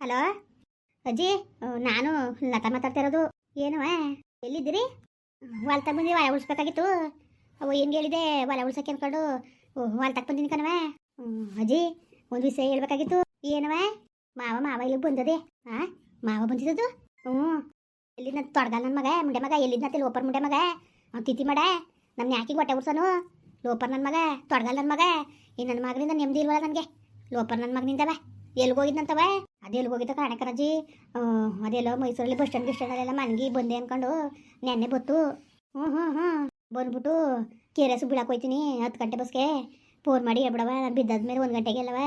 Hello ಅಜ್ಜಿ ನಾನು ಲತಾ ಮಾತಾಡ್ತಿರೋದು ಏನವ ಎಲ್ಲಿದ್ದೀರಿ ಹೊಲ್ತಾಗ ಬಂದು ಹೊಲ ಉಳಿಸ್ಬೇಕಾಗಿತ್ತು ಅವು ಏನು ಹೇಳಿದೆ ಹೊಲ ಉಳ್ಸಕ್ಕೆ ಅನ್ಕೊಂಡು ಹೊಲ್ತಾಗ ಬಂದಿನಿ ಕಣವ ಅಜ್ಜಿ ಒಂದು ವಿಷಯ ಹೇಳ್ಬೇಕಾಗಿತ್ತು ಏನವ ಮಾವ ಮಾವ ಇಲ್ಲಿ ಬಂದದೆ ಆ ಮಾವ ಬಂದಿದ್ದು ಹ್ಞೂ ಎಲ್ಲಿದ್ನ ತೊಡಗಲ್ಲ ನನ್ನ ಮಗ ಮುಂಡೆ ಮಗ ಎಲ್ಲಿದ್ನ ಲೋಪರ್ ಮುಂಡೆ ಮಗ ಅವ್ನು ತಿಥಿ ಮಾಡ ನಮ್ಮ ಯಾಕೆ ಹೊಟ್ಟೆ ಉರ್ಸನು ಲೋಪರ್ ನನ್ನ ಮಗ ತೊಡಗಲ್ಲ ನನ್ನ ಮಗ, ಈ ನನ್ನ ಮಗನಿಂದ ನೆಮ್ಮದಿ ಇಲ್ವಲ್ಲ ನನಗೆ? ಲೋಪರ್ ನನ್ನ ಮಗನಿಂದವ ಎಲ್ಲಿಗೆ ಹೋಗಿದ್ನಂತವ? ಅದು ಎಲ್ಲಿಗೆ ಹೋಗಿದ್ದ ಕಾಣಕರಜ್ಜಿ ಅದೆಲ್ಲೋ ಮೈಸೂರಲ್ಲಿ ಬಸ್ ಸ್ಟ್ಯಾಂಡ್ ಗಿಸ್ ಮನ್ಗಿ ಬಂದೆ ಅನ್ಕೊಂಡು ನೆನ್ನೆ ಬತ್ತು. ಹ್ಞೂ ಹ್ಞೂ ಹ್ಞೂ, ಬಂದ್ಬಿಟ್ಟು ಕೆ ಆರ್ ಎಸ್ ಬಿಡಕ್ಕೆ ಹೋಯ್ತೀನಿ, ಹತ್ತು ಗಂಟೆ ಬಸ್ಗೆ ಫೋನ್ ಮಾಡಿ ಹೇಳ್ಬಿಡವ, ನಾನು ಬಿದ್ದಾದ್ಮೇಲೆ ಒಂದು ಗಂಟೆಗೆ ಅಲ್ಲವ.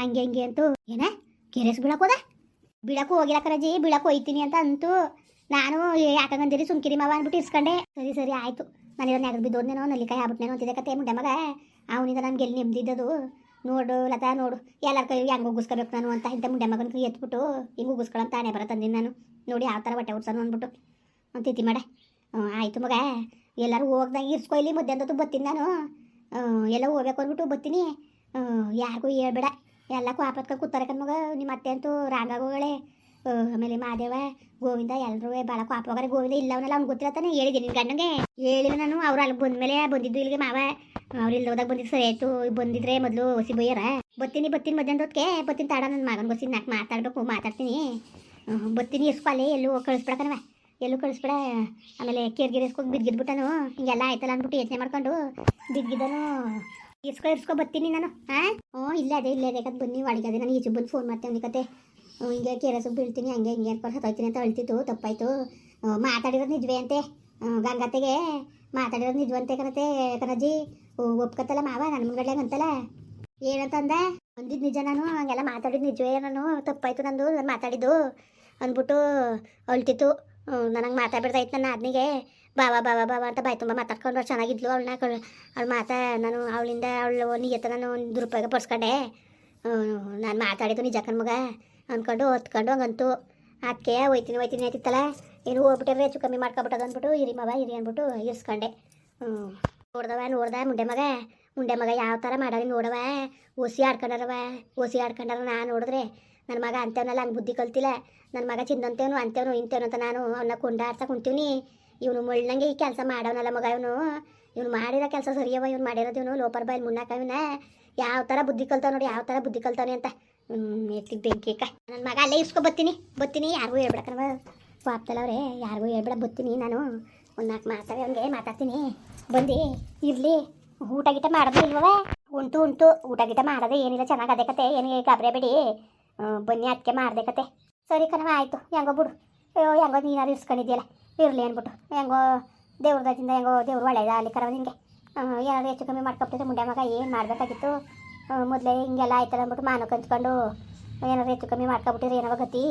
ಹಂಗೆ ಹಂಗೆ ಅಂತೂ. ಏನ? ಕೆ ಆರ್ ಎಸ್ ಹೋದ? ಬಿಡಕ್ಕೂ ಹೋಗಿಲ್ಲ ಕರಜಿ ಬಿಡಕ್ಕೆ ಹೋಯ್ತೀನಿ ಅಂತ ಅಂತು. ನಾನು ಯಾಕಂಗಂದಿರಿ ಸುಮ್ಕಿರಿ ಮಾವ ಅಂದ್ಬಿಟ್ಟು ಇಸ್ಕೊಂಡೆ ಸರಿ ಸರಿ, ಆಯಿತು. ನಾನು ಇರೋ ನೆಗದು ಬಿದ್ದೋದ್ನೇನೋ ನಲ್ಲಿಕಾಯಿ ಆಗ್ಬಿಟ್ನೇನೋ ಅಂತಿದ್ದೆ ಕತೆ ಮುಂಡೆ ಮಗ? ಅವನಿಂದ ನಮ್ಗೆ ಎಲ್ಲಿ ನೆಮ್ಮದಿದ್ದದು ನೋಡು ಲತಾ, ನೋಡು. ಎಲ್ಲರ ಕೈ ಹೆಂಗೆ ಉಗಿಸ್ಕೋಬೇಕು ನಾನು ಅಂತ ಇಂಥ ಮುಂಡೆ ಮಗನ ಕೈ ಎತ್ಬಿಟ್ಟು ಹಿಂಗೆ ಉಗಿಸ್ಕೊಳ್ಳೋ ತಾನೇ ಬರ ತಂದಿನಿ ನಾನು. ನೋಡಿ ಯಾವ ಥರ ಹೊಟ್ಟೆ ಉಡ್ಸೋನು ಅಂದ್ಬಿಟ್ಟು. ಅಂತಿತಿ ಮಾಡೆ. ಆಯಿತು ಮಗ. ಎಲ್ಲರೂ ಹೋಗ್ದಂಗೆ ಇರ್ಸ್ಕೊಯ್ಲಿ ಇಲ್ಲಿ ತುಂಬ ಬತ್ತೀನಿ ನಾನು. ಎಲ್ಲ ಹೋಗ್ಬೇಕು ಅಂದ್ಬಿಟ್ಟು ಬತ್ತೀನಿ. ಯಾರಿಗೂ ಹೇಳ್ಬೇಡ. ಎಲ್ಲ ಆಪತ್ಕ ಕೂತಾರೆ ಕಣ್ಮಗ ನಿಮ್ಮ ಅತ್ತೆ ಅಂತೂ ರಾಂಗಾಗೋಗಳೇ ಆಮೇಲೆ ಮಾದೇವ, ಗೋವಿಂದ ಎಲ್ಲರೂ ಭಾಳ ಕಾಪ ಹೋಗಾರೆ. ಗೋವಿಂದ ಇಲ್ಲ ಅವನೆಲ್ಲ ಅವ್ನು ಗೊತ್ತಿರತ್ತಾನೆ ತಾನೆ ಹೇಳಿದ್ದೀನಿ ಗಂಡಂಗೆ? ಹೇಳಿಲ್ಲ ನಾನು. ಅವ್ರು ಅಲ್ಲಿ ಬಂದ್ಮೇಲೆ ಬಂದಿದ್ದು ಇಲ್ಲಿಗೆ ಮಾವ. ಅವ್ರು ಹೋದಾಗ ಬಂದಿದ್ದು ಸರಿ ಆಯಿತು. ಬಂದಿದ್ರೆ ಮೊದಲು ಹೊಸಿ ಬಯ್ಯರ ಬತ್ತೀನಿ ಬತ್ತೀನಿ ಮಧ್ಯಾಹ್ನದೊತ್ತಿಗೆ ಬತ್ತೀನಿ ತಾಡ ನನ್ನ ಮಗನ ಬಸ್ಸಿನ ನಾಲ್ಕು ಮಾತಾಡಬೇಕು, ಮಾತಾಡ್ತೀನಿ. ಬತ್ತೀನಿ ಇಸ್ಕೊ ಅಲ್ಲಿ. ಎಲ್ಲೂ ಕಳಿಸ್ಬಿಡಕನವ ಎಲ್ಲೂ ಕಳ್ಸ್ಬಿಡ. ಆಮೇಲೆ ಕೇರ್ಗಿರಿ ಇಸ್ಕೊಂಡು ಬಿದ್ಗಿದ್ಬಿಟ್ಟನು. ಹಿಂಗೆಲ್ಲ ಆಯ್ತಲ್ಲ ಅಂದ್ಬಿಟ್ಟು ಯೋಚನೆ ಮಾಡ್ಕೊಂಡು ಬಿದ್ದಿದ್ದನು ಇಸ್ಕೊ ಇಸ್ಕೊ ಬತ್ತೀನಿ ನಾನು. ಹಾಂ ಹ್ಞೂ ಇಲ್ಲ ಅದೇ ಇಲ್ಲ ಅದೇ ಕತ್. ಬನ್ನಿ ಒಳಗೆ ಅದೇ. ನಾನು ಈಚೆ ಬಂದು ಫೋನ್ ಮಾಡ್ತೇವೆ ಅವನಿಗೆ ಕತೆ. ಹಿಂಗೆ ಕೇರಸು ಬೀಳ್ತೀನಿ ಹಂಗೆ ಹಿಂಗೆ ಅನ್ಕೊಂಡು ಹತ್ತೋಯ್ತೀನಿ ಅಂತ ಅಳ್ತಿತ್ತು ತಪ್ಪಾಯ್ತು. ಮಾತಾಡಿರೋದು ನಿಜವೇ ಅಂತೆ. ಗಂಗತ್ತೆಗೆ ಮಾತಾಡಿರೋದು ನಿಜವಂತೆ ಕಣತೆ ಕಣಜ್ಜಿ ಒಪ್ಕತ್ತಲ್ಲ ಮಾವ ನನ್ನ ಮುಂಗಡ್ಲೆ ಅಂತಲ್ಲ. ಏನಂತಂದ ಅಂದಿದ್ದು ನಿಜ ನಾನು, ಹಂಗೆಲ್ಲ ಮಾತಾಡಿದ್ದು ನಿಜವೇ ನಾನು, ತಪ್ಪಾಯ್ತು ನಂದು, ನಾನು ಮಾತಾಡಿದ್ದು ಅಂದ್ಬಿಟ್ಟು ಅಳ್ತಿತ್ತು. ನನಗೆ ಮಾತಾಡ್ಬಿಡ್ತಾಯಿತ್ತು ನನ್ನ ಆದ್ನಿಗೆ. ಬಾವಾ ಬಾವಾ ಬಾವಾ ಅಂತ ಬಾಯ್ ತುಂಬ ಮಾತಾಡ್ಕೊಂಡು ಚೆನ್ನಾಗಿದ್ಲು, ಅವಳನ್ನ ಅವ್ಳು ಮಾತಾ ನಾನು ಅವಳಿಂದ ಅವಳು ನಿಯತ್ತ ನಾನು ಒಂದು ರೂಪಾಯಿಗೆ ಪಡ್ಸ್ಕೊಂಡೆ. ನಾನು ಮಾತಾಡಿದ್ದು ನಿಜ ಕಣ್ ಮಗ. ಅಂದ್ಕೊಂಡು ಹೊತ್ಕೊಂಡು ಹಂಗಂತೂ ಅದಕ್ಕೆ ಹೋಯ್ತೀನಿ ಹೋಯ್ತೀನಿ ಆಯ್ತಿತ್ತಲ್ಲ ಏನು ಹೋಗ್ಬಿಟ್ರೆ ಹೆಚ್ಚು ಕಮ್ಮಿ ಮಾಡ್ಕೊಬಿಟ್ಟದ ಅಂದ್ಬಿಟ್ಟು, ಇರಿ ಮಗ ಇರಿ ಅಂದ್ಬಿಟ್ಟು ಇರಿಸ್ಕೊಂಡೆ. ಹ್ಞೂ ನೋಡ್ದವ, ನೋಡ್ದೆ ಮುಂಡೆ ಮಗ? ಮುಂಡೆ ಮಗ ಯಾವ ಥರ ಮಾಡೋದು ನೋಡವ? ಓಸಿ ಆಡ್ಕೊಂಡಾರವ? ಓಸಿ ಆಡ್ಕೊಂಡಾರ ನಾನು ನೋಡಿದ್ರೆ? ನನ್ನ ಮಗ ಅಂತೇವನಲ್ಲ, ಹಂಗೆ ಬುದ್ಧಿ ಕಲ್ತಿಲ್ಲ. ನನ್ನ ಮಗ ಚಿಂದಂತೇವನು ಅಂತೇವನು, ಇಂತೇವನು ಅಂತ ನಾನು ಅವನ್ನ ಕೊಂಡಾಡ್ತಾ ಕುಂತೀವಿ ಇವನು ಮುಳ್ಳಂಗೆ ಈ ಕೆಲಸ ಮಾಡವನಲ್ಲ ಮಗ ಇವನು. ಇವನು ಮಾಡಿರೋ ಕೆಲಸ ಸರಿಯವ, ಇವ್ನು ಮಾಡಿರೋದು ಇವನು ಲೋಪರ್ ಬಾಯಲ್ಲಿ ಮುನ್ನಾಕ ಇವನ. ಯಾವ ಥರ ಬುದ್ಧಿ ಕಲ್ತಾವ ನೋಡಿ, ಯಾವ ಥರ ಬುದ್ಧಿ ಕಲ್ತಾನೆ ಅಂತ. ಎತ್ತಿಗೆ ಬೆಂಕಿ ಅಕ್ಕ ನನ್ನ ಮಗ ಅಲ್ಲೇ ಇಸ್ಕೊ ಬತ್ತೀನಿ ಬರ್ತೀನಿ. ಯಾರಿಗೂ ಹೇಳ್ಬಿಡಕ್ಕನವ ಪಾಪ್ತಲ್ಲವ್ರೆ ಯಾರಿಗೂ ಹೇಳ್ಬಿಡ ಬತ್ತೀನಿ ನಾನು. ಒಂದು ನಾಲ್ಕು ಮಾತಾಡಿ, ಅವ್ನಿಗೆ ಮಾತಾಡ್ತೀನಿ. ಬಂದು, ಇರಲಿ. ಊಟ ಗೀಟ ಮಾಡೋದು ಇಲ್ವವ? ಉಂಟು ಉಂಟು. ಊಟ ಗೀಟ ಮಾಡೋದೇ ಏನಿಲ್ಲ, ಚೆನ್ನಾಗಿ ಅದೇ ಕತೆ. ಏನಿಗೆ ಗಾಬರಿ ಬನ್ನಿ ಅದಕ್ಕೆ ಮಾಡಿದೆ ಕತೆ. ಸರಿ ಕಣವ ಆಯಿತು. ಹೆಂಗೋ ಬಿಡು. ಅಯ್ಯೋ, ಹೆಂಗೋ ನೀನಾದ್ರು ಇಸ್ಕೊಂಡಿದ್ಯಲ್ಲ ಇರಲಿ ಅಂದ್ಬಿಟ್ಟು. ಹೆಂಗೋ ದೇವ್ರದಿಂದ ಹೆಂಗೋ ದೇವ್ರು ಒಳ್ಳೆಯದ ಅಲ್ಲಿ ಕರವ ನಿಮಗೆ ಹೆಚ್ಚು ಕಮ್ಮಿ ಮಾಡ್ಕೊಬಿಟ್ಟಿದ್ರೆ ಮುಂಡೆ ಮಗ ಏನು ಮಾಡಬೇಕಾಗಿತ್ತು? ಮೊದಲೇ ಹಿಂಗೆಲ್ಲ ಆಯ್ತಲ್ಲ ಅಂದ್ಬಿಟ್ಟು ಮಾನು ಕಂಚ್ಕೊಂಡು ಏನಾರು ಹೆಚ್ಚು ಕಮ್ಮಿ ಮಾಡ್ಕೊಬಿಟ್ಟಿರಿ ಏನವ ಗತಿ?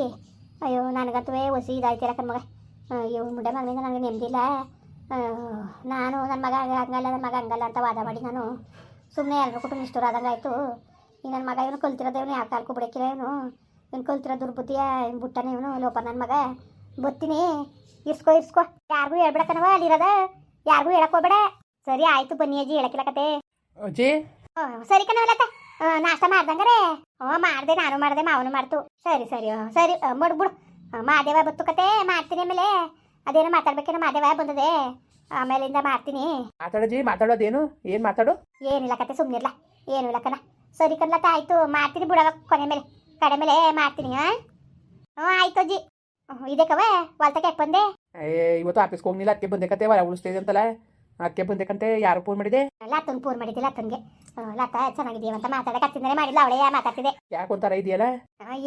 ಅಯ್ಯೋ, ನನಗಂತೂ ಹೊಸಿ ಇದಾಯ್ತಿಲ್ಲ ಕಣ್ಮಗ ಅಯ್ಯೋ, ಮುಂಡೆ ಮಗನಿಂದ ನನಗೆ ನೆಮ್ಮದಿಲ್ಲ ನಾನು ನನ್ನ ಮಗ ಹಂಗಲ್ಲ ನನ್ನ ಮಗ ಹಂಗಲ್ಲ ಅಂತ ವಾದ ಮಾಡಿ ನಾನು ಸುಮ್ಮನೆ ಎಲ್ಲರೂ ಕುಟುಂಬ ಇಷ್ಟರಾದಂಗೆ ಆಯಿತು. ಈ ನನ್ನ ಮಗ ಇವನು ಕಲ್ತಿರೋದು ಇವನು ಯಾವ ಕಾಲಕ್ಕೂ ಬಿಡಕ್ಕಿಲ್ಲ ಇವನು. ಇವನು ಕಲ್ತಿರೋ ದುರ್ಬುದ್ಧಿಯ ಬಿಟ್ಟಾನೆ ಇವನು. ಲೋಪ ನನ್ನ ಮಗ. ಬತ್ತೀನಿ. ಇರ್ಸ್ಕೊ ಇರ್ಸ್ಕೊ. ಯಾರಿಗೂ ಹೇಳ್ಬೇಡಕ್ಕನವ ಅಲ್ಲಿರೋದ. ಯಾರಿಗೂ ಹೇಳಕ್ ಸರಿ, ಆಯಿತು ಬನ್ನಿ ಅಜ್ಜಿ, ಹೇಳಕ್ಕಿಲ್ಲ ಕತೆ. ಅಜ್ಜಿ? ಸರಿ ಕಣವಲ್ಲತ್ತ ನಾಷ್ಟ ಮಾಡ್ದಂಗಾರೆ? ಹ್ಞೂ ಮಾಡಿದೆ ನಾನು ಮಾಡಿದೆ ಮಾವನು ಮಾಡ್ತು. ಸರಿ ಸರಿ ಸರಿ ಮಡ್ಬಿಡು ಮಾದೇವ ಬತ್ತು ಕತೆ ಮಾಡ್ತೀನಿ ಆಮೇಲೆ. ಅದೇನೋ ಮಾತಾಡ್ಬೇಕೇನೋ ಮಾದೇವ ಬಂದದೆ. ಆಮೇಲಿಂದ ಮಾಡ್ತೀನಿ. ಮಾತಾಡೋದಿ ಮಾತಾಡೋದೇನು? ಏನು ಮಾತಾಡು? ಏನಿಲ್ಲ ಕತೆ ಸುಮ್ಮನಿರ್ಲ ಏನು ಇಲ್ಲ ಕಣ. ಸರಿ ಕಣ್ಲತ್ತ ಆಯ್ತು ಮಾಡ್ತೀನಿ ಬಿಡವ ಕೊನೆ ಮೇಲೆ. ಕಡೆ ಮೇಲೆ ಮಾಡ್ತೀನಿ ಹಾಂ? ಹ್ಞೂ ಆಯ್ತು ಅಜ್ಜಿ. ಇದೆ ಕವ ಹೊಲ್ತಕ್ಕೆ ಯಾಕೆ ಬಂದೆ? ಏ ಇವತ್ತು ಆಫೀಸ್ಗೆ ಹೋಗ್ನಿಲ್ಲ ಅದಕ್ಕೆ ಬಂದೆ ಕತೆ ಹೊರ ಉಳಿಸ್ತಿದೆ ಅಂತಲ್ಲ ಅದಕ್ಕೆ ಬಂದೇಕಂತೆ ಯಾರು ಫೋನ್ ಮಾಡಿದೆ? ಲಾತನ್ ಫೋನ್ ಮಾಡಿದ್ದೆ ಲತ್ತನ್ಗೆ ಅಂತ ಚೆನ್ನಾಗಿದೀವಂತ ಮಾತಾಡಕ್ಕೆ ಮಾಡಿಲ್ಲ ಅವಳೇ ಮಾತಾಡ್ತಿದೆ ಯಾಕೆ ಒಂಥರ ಇದೆಯಲ್ಲ?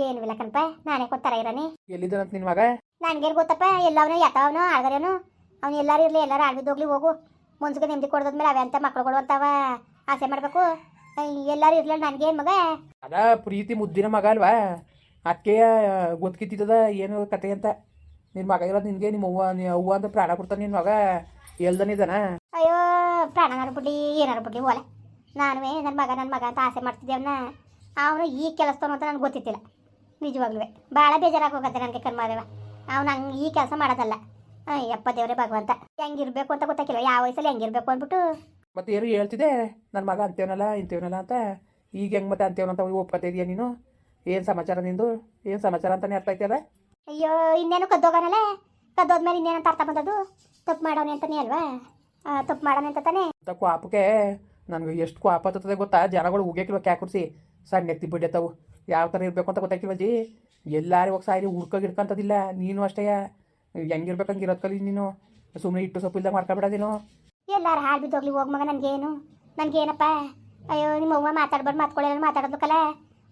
ಏನು ಇಲ್ಲ ಕಣಪ್ಪ ನಾನೇ ಕೊಡ್ತಾರ ಇರಾನಿ. ಎಲ್ಲಿದ್ದಾನಂತ ನಿನ್ ಮಗ? ನನ್ಗೇನು ಗೊತ್ತಪ್ಪ ಎಲ್ಲವನು ಯಾತವನು ಆಗರೇನು ಅವ್ನು ಎಲ್ಲಾರು ಇರಲಿ ಎಲ್ಲಾರು ಆಡ್ಬಿದ್ದು ಹೋಗ್ಲಿ ಹೋಗು. ಮನ್ಸಿಗೆ ನೆಮ್ಮದಿ ಕೊಡೋದ್ಮೇಲೆ ಅವೇ ಅಂತ ಮಕ್ಳುಗಳು ಅಂತಾವ ಆಸೆ ಮಾಡಬೇಕು. ಎಲ್ಲಾರು ಇರ್ಲಿ ಏನು ಮಗ? ಅದ ಪ್ರೀತಿ ಮುದ್ದಿನ ಮಗ ಅಲ್ವಾ? ಅಕ್ಕೆಯ ಗೊತ್ತಿದ್ದದ ಏನು ಕತೆ ಅಂತ? ನಿನ್ನ ಮಗ ಇರೋದು ನಿನ್ಗೆ ನಿಮ್ಮ ಅವ್ವ ಅವ್ವ ಅಂತ ಪ್ರಾಣ ಕೊಡ್ತಾನೆ ನಿನ್ ಮಗ. ಎಲ್ದನಿದ್ದಾನ ಪ್ರಾಣನಾರು ಬಿಡ್ಲಿ ಏನಾರು ಬಿಡ್ಲಿ ಓಲೆ ನಾನುವೇ ನನ್ನ ಮಗ ನನ್ನ ಮಗ ಅಂತ ಆಸೆ ಮಾಡ್ತಿದ್ದೆ ಅವನ್ನ ಅವನು ಈ ಕೆಲಸದವನು ಅಂತ ನನಗೆ ಗೊತ್ತಿತ್ತಿಲ್ಲ. ನಿಜವಾಗ್ಲೂ ಭಾಳ ಬೇಜಾರಾಗಿ ಹೋಗತ್ತೆ ನನಗೆ ಕರ್ಮದೇವ ಅವ್ನು ಹಂಗೆ ಈ ಕೆಲಸ ಮಾಡೋದಲ್ಲ. ಅಯ್ಯಪ್ಪ ದೇವರೇ ಭಗವಂತ. ಹೆಂಗಿರ್ಬೇಕು ಅಂತ ಗೊತ್ತಾಗಿಲ್ಲ ಯಾವ ವಯಸ್ಸಲ್ಲಿ ಹೆಂಗಿರ್ಬೇಕು ಅಂದ್ಬಿಟ್ಟು. ಮತ್ತೆ ಏನು ಹೇಳ್ತಿದೆ ನನ್ನ ಮಗ ಅಂತೇವನಲ್ಲ ಇಂತೇವನಲ್ಲ ಅಂತ. ಈಗ ಹೆಂಗೆ ಮತ್ತೆ ಅಂತೇವನಂತ ಅಂತ ಒಪ್ಪತ್ತಿದ್ಯಾ ನೀನು? ಏನು ಸಮಾಚಾರ ನಿಂದು? ಏನು ಸಮಾಚಾರ ಅಂತಾನೆ ಅರ್ಥ ಆಯ್ತದೆ ಅಯ್ಯೋ ಇನ್ನೇನು ಕದ್ದೋಗನಲ್ಲ? ಕದ್ದೋದ್ಮೇಲೆ ಇನ್ನೇನಂತ ಅರ್ಥ ಬಂದದು ತಪ್ಪು ಮಾಡೋನೆ ಅಂತಾನೆ ಅಲ್ವಾ? ತಪ್ಪು ಮಾಡೋಣ ಅಂತ ತಾನೆ? ಅಂತ ಕ್ವಾಪಕ್ಕೆ ನನಗೆ ಎಷ್ಟು ಕ್ವಾಪ ಹತ್ತದ ಗೊತ್ತಾ? ಜನಗಳು ಉಗಿಯಕ್ಕಿಲ್ವ ಕ್ಯಾ ಕುಡಿಸಿ ಸಣ್ಣ ಎತ್ತಿ ಬಿಡ್ತಾವು ಯಾವ ಥರ ಇರಬೇಕು ಅಂತ ಗೊತ್ತಾಗಿಲ್ವ ಜಿ ಎಲ್ಲಾರು ಹೋಗಿ ಹುಡ್ಕೋಗಿ ಹಿಡ್ಕೊಂತದಿಲ್ಲ. ನೀನು ಅಷ್ಟೇ. ಹೆಂಗಿರ್ಬೇಕು ಹಂಗೆ ಇರೋದು ಕಲಿ ನೀನು. ಸುಮ್ಮನೆ ಇಟ್ಟು ಸೊಪ್ಪು ಇಲ್ದಾಗ ಮಾಡ್ಕೊಬಿಡೋದೇನು ಎಲ್ಲಾರು ಹಾಳು ಬಿದ್ದೋಗ್ಲಿ ಹೋಗ್ ಮಗ ನನಗೇನು. ನನಗೇನಪ್ಪ? ಅಯ್ಯೋ ನಿಮ್ಮ ಅವ್ವ ಮಾತಾಡ್ಬಾರ್ದು ಮಾತ್ಕೊಳ್ಳಲ್ಲ ಮಾತಾಡೋದು ಕಲ.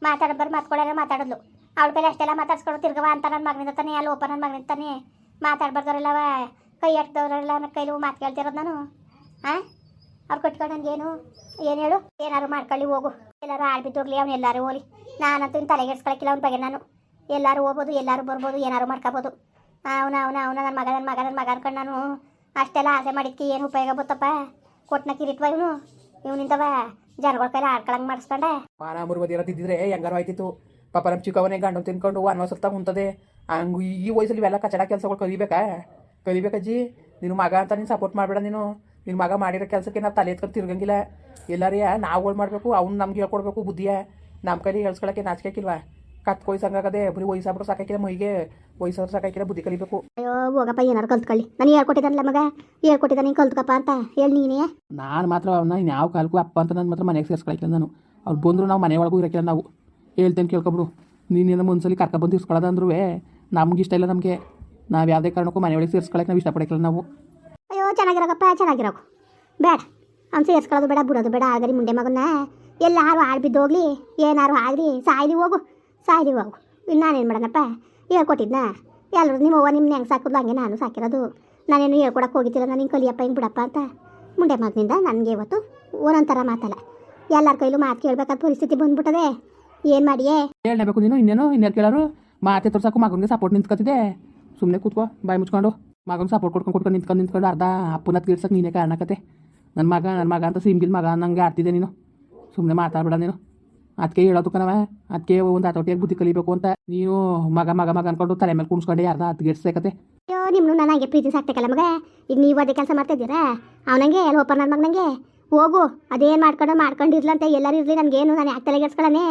ಮಾತಾಡ್ಬಾರ್ದು ಮಾತ್ಕೊಳ್ಳಲ್ಲ ಮಾತಾಡೋದು ಅವಳ ಕೈಲಿ ಅಷ್ಟೆಲ್ಲ ಮಾತಾಡ್ಸ್ಕೊಡು ತಿರ್ಗವ ಅಂತ ನನ್ನ ಮಗನಿಂದ ತಾನೆ ಅಲ್ಲಿ ಓಪನ್ ನನ್ನ ಮಗನಿಂದ ತಾನೆ ಮಾತಾಡ್ಬಾರ್ದವ್ರೆಲ್ಲವ. ಕೈ ಎಟ್ದವ್ರೆಲ್ಲ ನನ್ನ ಕೈಲಿ ಮಾತು ಕೇಳ್ತಿರೋದು ನಾನು? ಹಾಂ ಅವ್ರು ಕಟ್ಕೊಂಡು ನನಗೇನು ಏನು? ಹೇಳು? ಏನಾದ್ರು ಮಾಡ್ಕೊಳ್ಳಿ, ಹೋಗು. ಎಲ್ಲರೂ ಆಡ್ಬಿದ್ದೋಗ್ಲಿ ಬಿದ್ದೋಗ್ಲಿ, ಅವ್ನು ಎಲ್ಲರೂ ಹೋಗ್ಲಿ ನಾನಂತೂ ತಲೆಗೆಡ್ಸ್ಕೊಳಕ್ಕಿಲ್ಲ ಅವ್ನ ಬಗ್ಗೆ ನಾನು. ಎಲ್ಲರೂ ಹೋಗ್ಬೋದು, ಎಲ್ಲರೂ ಬರ್ಬೋದು ಏನಾರು ಮಾಡ್ಕೋಬೋದು. ಅವನ ಅವನ ಅವನ ನನ್ನ ಮಗ ನನ್ನ ಮಗ ಮಗ ಅನ್ಕೊಂಡು ನಾನು ಅಷ್ಟೆಲ್ಲ ಆಸೆ ಮಾಡಿದ್ಕೆ ಏನು ಉಪಯೋಗ ಬತ್ತಪ್ಪ? ಕೊಟ್ಟನ ಕಿರಿಟ್ವ ಇವನು? ಇವನಿಂದವ ಜನಗಳ ಕೈಲಿ ಆಡ್ಕೊಳಂಗೆ ಮಾಡಿಸ್ಕೊಂಡೆ? ಮಾನ ಮುರುವದಿ ಇರೋದಿದ್ದಿದ್ರೆ ಹೆಂಗಾರು ಆಯ್ತಿತ್ತು? ಪಾಪ ನಮ್ಮ ಚಿಕ್ಕವನೇ ಗಂಡು ತಿನ್ಕೊಂಡು ಅನ್ವಸತ್ತ ಕುಂತದೆ. ಹಂಗೆ ಈ ವಯಸ್ಸಲ್ಲಿ ಇವೆಲ್ಲ ಕಚಡ ಕೆಲಸಗಳು ಕಲಿಬೇಕಾ? ಕಲಿಬೇಕಜ್ಜಿ ನಿನ್ನ ಮಗ ಅಂತ ನೀನು ಸಪೋರ್ಟ್ ಮಾಡಬೇಡ ನೀನು. ನಿನ್ನ ಮಗ ಮಾಡಿರೋ ಕೆಲಸಕ್ಕೆ ನಾವು ತಲೆ ಎತ್ಕೊಂಡು ತಿರ್ಗಂಗಿಲ್ಲ. ಎಲ್ಲಾರಿಯ ನಾವುಗಳು ಮಾಡಬೇಕು ಅವ್ನು ನಮ್ಗೆ ಹೇಳ್ಕೊಡ್ಬೇಕು ಬುದ್ಧಿಯ. ನಮ್ಮ ಕೈಲಿ ಹೇಳ್ಸ್ಕೊಳಕ್ಕೆ ನಾಚಿಕೆಕಿಲ್ವಾ? ಕತ್ ಕೊಯ್ಸಂಗಾಗದೆ ಬರೀ ವಯಸ್ಸಾಬಿಟ್ಟು ಸಾಕಾಕಿಲ್ಲ ಮೈಗೆ. ವಯಸ್ಸಾದ್ರು ಸಾಕಾಕಿಲ್ಲ ಬುದ್ಧಿ ಕಲಿಬೇಕು. ಅಯ್ಯೋ ಹೋಗಪ್ಪ ಏನಾರು ಕಲ್ತ್ಕೊಳ್ಳಿ. ನಾನು ಹೇಳ್ಕೊಟ್ಟಿದ್ದಾನಲ್ಲ ಮಗ? ನೀನು ಕಲ್ತ್ಕಪ್ಪ ಅಂತ. ಹೇಳಿ ನೀನೇ. ನಾನು ಮಾತ್ರ ಅವನ್ನ ಯಾವ ಕಾಲಕ್ಕೂ ಅಪ್ಪ ಅಂತ ನನ್ನ ಮಾತ್ರ ಮನೆಗೆ ಸೇರಿಸ್ಕೊಳಕಿಲ್ಲ ನಾನು. ಅವ್ರು ಬಂದರು ನಾವು ಮನೆ ಒಳಗೂ ಇರೋಕ್ಕಿಲ್ಲ ನಾವು. ಹೇಳ್ತೇನೆ ಕೇಳ್ಕೊಬಿಡು ನೀನೇನೋ ಒಂದ್ಸಲಿ ಕರ್ಕೊಬಂದು ಇಸ್ಕೊಳ್ಳೋದಂದ್ರೂ ನಮ್ಗೆ ಇಷ್ಟ ಇಲ್ಲ ನಮಗೆ. ನಾವು ಯಾವುದೇ ಕಾರಣಕ್ಕೂ ಮನೆ ಒಳಗೆ ಸೇರಿಸ್ಕೊಳಕ್ಕೆ ನಾವು ಇಷ್ಟಪಡಕ್ಕಿಲ್ಲ. ನಾವು ಅಯ್ಯೋ ಚೆನ್ನಾಗಿರೋಕಪ್ಪ ಚೆನ್ನಾಗಿರೋಕು. ಬೇಡ. ಅವ್ನು ಸೇರಿಸ್ಕೊಳ್ಳೋದು ಬೇಡ ಬಿಡೋದು ಬೇಡ. ಆಗರಿ ಮುಂಡೆ ಮಗನ್ನ ಎಲ್ಲಾರು ಆಳು ಬಿದ್ದೋಗ್ಲಿ ಏನಾರು ಆಗಲಿ ಸಾಯ್ಲಿ ಹೋಗು ಸಾಯ್ಲಿ ಹೋಗು. ಇನ್ನು ನಾನೇನು ಮಾಡೋಣಪ್ಪ? ಹೇಳ್ಕೊಟ್ಟಿದ್ನ? ಎಲ್ಲರೂ ನಿಮ್ಮ ಅವ್ವ ನಿಮ್ಮನ್ನ ಹೆಂಗೆ ಸಾಕಿದ್ಲು? ಹಂಗೆ ನಾನು ಸಾಕಿರೋದು. ನಾನೇನು ಹೇಳ್ಕೊಡಕ್ಕೆ ಹೋಗಿದ್ದಿಲ್ಲ ನಾನು. ಹಿಂಗೆ ಕಲಿಯಪ್ಪ ಹಿಂಗೆ ಬಿಡಪ್ಪ ಅಂತ. ಮುಂಡೆ ಮಗನಿಂದ ನನಗೆ ಇವತ್ತು ಒಂದೊಂಥರ ಮಾತಲ್ಲ. ಎಲ್ಲರ ಕೈಲೂ ಮಾತು ಕೇಳಬೇಕಾದ ಪರಿಸ್ಥಿತಿ ಬಂದ್ಬಿಟ್ಟದೆ. ಏನು ಮಾಡಿಯೇ? ಹೇಳಬೇಕು ನೀನು ಇನ್ನೇನು ಇನ್ನೇನು ಕೇಳೋರು? ಮಾತೆ ತೋರ್ಸಕ್ಕೂ ಮಗನಿಗೆ ಸಪೋರ್ಟ್ ನಿಂತ್ಕೊತಿದೆ. ಸುಮ್ಮನೆ ಕೂತ್ಕೋ, ಬಾಯಿ ಮುಚ್ಕೊಂಡು. ಮಗನ ಸಪೋರ್ಟ್ ಕೊಡ್ಕೊಂಡು ಕೊಡ್ಕೊಂಡು ನಿಂತ್ಕೊಂಡು ನಿಂತ್ಕೊಂಡು ಅರ್ಧ ಅಪ್ಪನ ತೀರ್ಸಕ್ಕೆ ನೀನೇ ಕಾರಣಕತೆ ನನ್ನ ಮಗ ನನ್ನ ಮಗ ಅಂತ ಸಿಮ್ಗಿಲ್ ಮಗ ನಂಗೆ ಆಡ್ತಿದ್ದೆ ನೀನು. ಸುಮ್ಮನೆ ಮಾತಾಡ್ಬೇಡ ನೀನು. ಅದಕ್ಕೆ ಹೇಳೋದು ಕಣವ ಅದಕ್ಕೆ ಒಂದು ಹತೋಟಿಯಾಗಿ ಬುದ್ಧಿ ಕಲಿಬೇಕು ಅಂತ ನೀನು ಮಗ ಮಗ ಮಗ ಅನ್ಕೊಂಡು ತಲೆ ಮೇಲೆ ಕುಣಿಸ್ಕೊಂಡು ಅರ್ಧ ಗೆಡ್ಸೇಕತೆ ಅಯ್ಯೋ ನಿಮ್ಮನ್ನು ನನಗೆ ಪ್ರೀತಿ ಸಾಕ್ತಕ್ಕಲ್ಲ ಮಗ? ಈಗ ನೀವು ಅದೇ ಕೆಲಸ ಮಾಡ್ತಿದ್ದೀರಾ ಅವನಂಗೆ ಎಲ್ಲ ಓಪನ್ ನನ್ನ ಮಗನಂಗೆ? ಹೋಗು, ಅದೇನು ಮಾಡ್ಕೊಂಡು ಮಾಡ್ಕೊಂಡಿರ್ಲಂತ ಎಲ್ಲರೂ ಇರಲಿ, ನನಗೇನು, ನಾನು ಯಾಕೆ ತಲೆಗೆಡ್ಸ್ಕೊಳ್ಳನೆ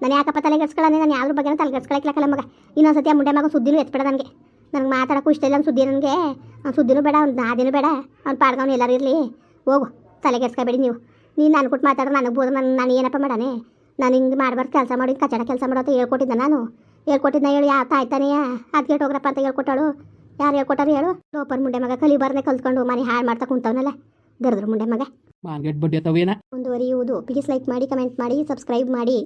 ನಾನು ಯಾಕಪ್ಪ ತಲೆಗೆಡ್ಸ್ಕೊಳ್ಳನೆ ನಾನು ಯಾವ್ದ್ರ ಬಗ್ಗೆ ತಲೆಗೆಡ್ಸ್ಕೊಳಕ್ಲಕ್ಕಲ್ಲ ಮಗ. ಇನ್ನೊಂದ್ಸತಿ ಆ ಮುಂಡೆ ಮಗ ಸುದ್ದಿನೂ ಎತ್ಬೇಡ ನನಗೆ. ನನಗೆ ಮಾತಾಡೋಕ್ಕೂ ಇಷ್ಟ ಇಲ್ಲ ಅವ್ನ ಸುದ್ದಿ ನನಗೆ. ಅವ್ನ ಸುದ್ದಿನೂ ಬೇಡ ಅವ್ನು ನಾದಿನೂ ಬೇಡ. ಅವ್ನ ಪಾಡ್ಗವ್ನು ಎಲ್ಲರೂ ಇರಲಿ. ಹೋಗು ತಲೆಗೆಡ್ಸ್ಕೊಬೇಡಿ ನೀವು. ನೀನು ನಾನು ಕೊಟ್ಟು ಮಾತಾಡೋ ನನಗೆ ಬೋದು ನಾನು ನಾನು ಏನಪ್ಪ ಮಾಡಾನೆ? ನಾನು ಹಿಂಗೆ ಮಾಡಬಾರ್ದು ಕೆಲಸ ಮಾಡಿ ಕಚಡ ಕೆಲಸ ಮಾಡೋ ಅಂತ ಹೇಳ್ಕೊಟ್ಟಿದ್ದೆ ನಾನು. ಹೇಳ್ಕೊಟ್ಟಿದ್ದ ಹೇಳಿ ಯಾವ ತಾಯ್ತಾನೆಯ ಅದಕ್ಕೆ ಹೋಗ್ರಪ್ಪ ಅಂತ ಹೇಳ್ಕೊಟ್ಟಾಳು ಯಾರು ಹೇಳ್ಕೊಟ್ಟಾರು ಹೇಳು. ಲೋಪರ್ ಮುಂಡೆ ಮಗ ಕಲಿಬಾರ್ನೆ ಕಲ್ತ್ಕೊಂಡು ಮನೆ ಹಾಳು ಮಾಡ್ತಾ ಕುಂತವನಲ್ಲ. ದರ್ದ್ರ ಮುಂಡೆ ಮಗ. ಮಾರ್ಗೆಟ್ ಬಡ್ಡಿ ಮುಂದುವರಿಯುವುದು. ಪ್ಲೀಸ್ ಲೈಕ್ ಮಾಡಿ ಕಮೆಂಟ್ ಮಾಡಿ ಸಬ್ಸ್ಕ್ರೈಬ್ ಮಾಡಿ.